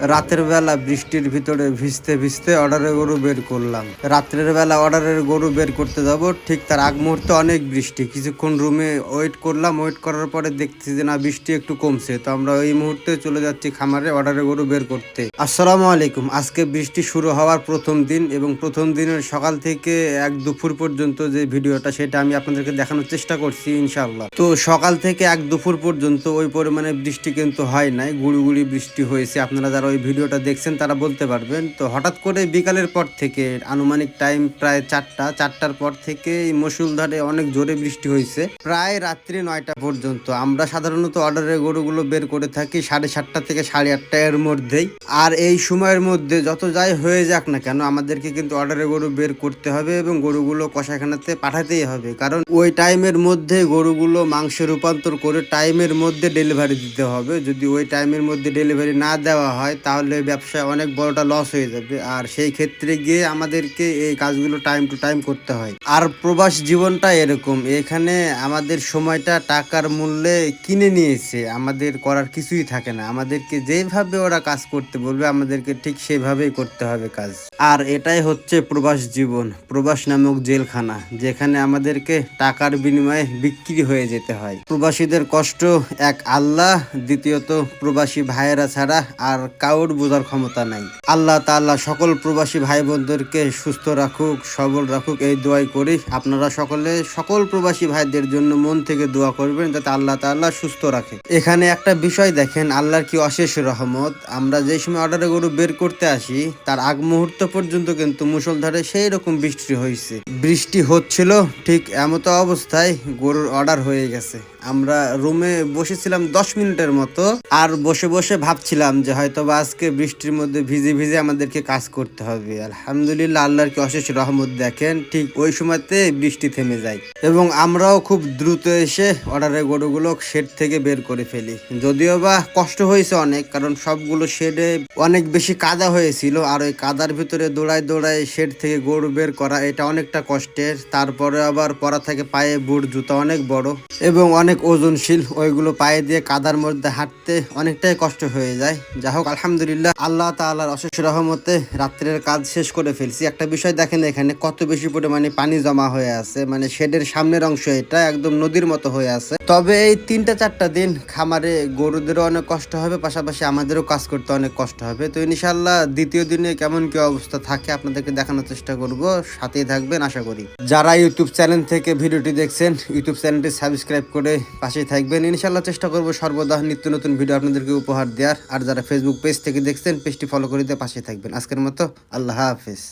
রাতের বেলা বৃষ্টির ভিতরে ভিজতে ভিজতে অর্ডারের গরু বের করলাম। রাত্রের বেলা অর্ডারের গরু বের করতে যাব, ঠিক তার আগ মুহূর্তে অনেক বৃষ্টি। কিছুক্ষণ রুমে ওয়েট করলাম ওয়েট করার পরে দেখছি যে না, বৃষ্টি একটু কমছে। তো আমরা এই মুহূর্তে চলে যাচ্ছি খামারে অর্ডারের গরু বের করতে। আসসালামু আলাইকুম। আজকে বৃষ্টি শুরু হওয়ার প্রথম দিন এবং প্রথম দিনের সকাল থেকে এক দুপুর পর্যন্ত যে ভিডিওটা, সেটা আমি আপনাদেরকে দেখানোর চেষ্টা করছি, ইনশাআল্লাহ। তো সকাল থেকে এক দুপুর পর্যন্ত ওই পরিমাণে বৃষ্টি কিন্তু হয় নাই। গুড়ি গুড়ি বৃষ্টি হয়েছে। আপনারা যারা ওই ভিডিওটা দেখছেন, তারা বলতে পারবেন। তো হঠাৎ করে বিকালের পর থেকে, আনুমানিক টাইম প্রায় চারটা, চারটার পর থেকে মুসুলধারে অনেক জোরে বৃষ্টি হয়েছে। প্রায় রাত্রি নয়টা পর্যন্ত। আমরা সাধারণত অর্ডারের গরুগুলো বের করে থাকি সাড়ে সাতটা থেকে সাড়ে আটটা এর মধ্যেই। আর এই সময়ের মধ্যে যত যাই হয়ে যাক না কেন, আমাদেরকে কিন্তু অর্ডারের গরু বের করতে হবে এবং গরুগুলো কষাখানাতে পাঠাতেই হবে। কারণ ওই টাইমের মধ্যে গরুগুলো মাংসে রূপান্তর করে টাইমের মধ্যে ডেলিভারি দিতে হবে। যদি ওই টাইমের মধ্যে ডেলিভারি না দেওয়া হয় তাহলে ব্যবসায় অনেক বড়টা লস হয়ে যাবে। আর সেই ক্ষেত্রে গিয়ে আমাদেরকে এই কাজগুলো টাইম টু টাইম করতে হয়। আর প্রবাস জীবনটা এরকম। এখানে আমাদের সময়টা টাকার মূল্যে কিনে নিয়েছে। আমাদের করার কিছুই থাকে না। আমাদেরকে যেভাবে ওরা কাজ করতে বলবে, আমাদেরকে ঠিক সেভাবেই করতে হবে কাজ। আর এটাই হচ্ছে প্রবাস জীবন। প্রবাস নামক জেলখানা, যেখানে আমাদেরকে টাকার বিনিময়ে বিক্রি হয়ে যেতে হয়। প্রবাসীদের কষ্ট, এক আল্লাহ, দ্বিতীয়ত প্রবাসী ভাইয়েরা ছাড়া আর কাউর বোঝার ক্ষমতা নাই। আল্লাহ তাআলা সকল প্রবাসী ভাই বোনদেরকে সুস্থ রাখুক, সবল রাখুক, এই দোয়াই করি। আপনারা সকলে সকল প্রবাসী ভাইদের জন্য মন থেকে দোয়া করবেন, যাতে আল্লাহ তাআলা সুস্থ রাখে। এখানে একটা বিষয় দেখেন, আল্লাহর কি অশেষ রহমত? আমরা যে সময় অর্ডারে গরু বের করতে আসি, তার আগ মুহূর্ত পর্যন্ত কিন্তু মুসলধারে সেই রকম বৃষ্টি হয়েছে বৃষ্টি হচ্ছিল ঠিক এমতো অবস্থায় গরুর অর্ডার হয়ে গেছে। আমরা রুমে বসেছিলাম দশ মিনিটের মতো, আর বসে বসে ভাবছিলাম যে হয়তো বা আজকে বৃষ্টির মধ্যে ভিজে ভিজে আমাদেরকে কাজ করতে হবে। আলহামদুলিল্লাহ আল্লাহর অশেষ রহমত দেখেন, ঠিক ওই সময়তে বৃষ্টি থেমে যায়। এবং আমরাও খুব দ্রুত এসে অর্ডারের গরুগুলো শেড থেকে বের করে ফেলি। যদিও বা কষ্ট হয়েছে অনেক, কারণ সবগুলো শেডে অনেক বেশি কাদা হয়েছিল, আর ওই কাদার ভিতরে দৌড়ায় দৌড়ায় শেড থেকে গরু বের করা এটা অনেকটা কষ্টের, তারপরে আবার পরা থাকে পায়ে বুট, জুতা অনেক বড়। এবং অনেক ওজনশীল, ওইগুলো পায়ে দিয়ে কাদার মধ্যে হাঁটতে অনেকটাই কষ্ট হয়ে যায়। যা হোক, আলহামদুলিল্লাহ, আল্লাহ তালার অশেষ রহমতে রাত্রের কাজ শেষ করে ফেলছি। একটা বিষয় দেখেন এখানে, কত বেশি পরিমাণে পানি জমা হয়ে আছে মানে শেডের সামনের অংশ এটা একদম নদীর মতো হয়ে আছে। তবে এই তিনটা চারটা দিন খামারে গরুদেরও অনেক কষ্ট হবে, পাশাপাশি আমাদেরও কাজ করতে অনেক কষ্ট হবে। তো ইনশাল্লাহ দ্বিতীয় দিনে কেমন কি অবস্থা থাকে আপনাদেরকে দেখানোর চেষ্টা করব, সাথেই থাকবেন, আশা করি। যারা ইউটিউব চ্যানেল থেকে ভিডিওটি দেখছেন ইউটিউব চ্যানেলটি সাবস্ক্রাইব করে পাশেই থাকবেন। ইনশাল্লাহ চেষ্টা করব সর্বদা নিত্য নতুন ভিডিও আপনাদেরকে উপহার দেওয়ার। আর যারা ফেসবুক পেজ থেকে দেখছেন পেজটি ফলো করে দিয়ে পাশে থাকবেন। আজকের মতো আল্লাহ হাফেজ।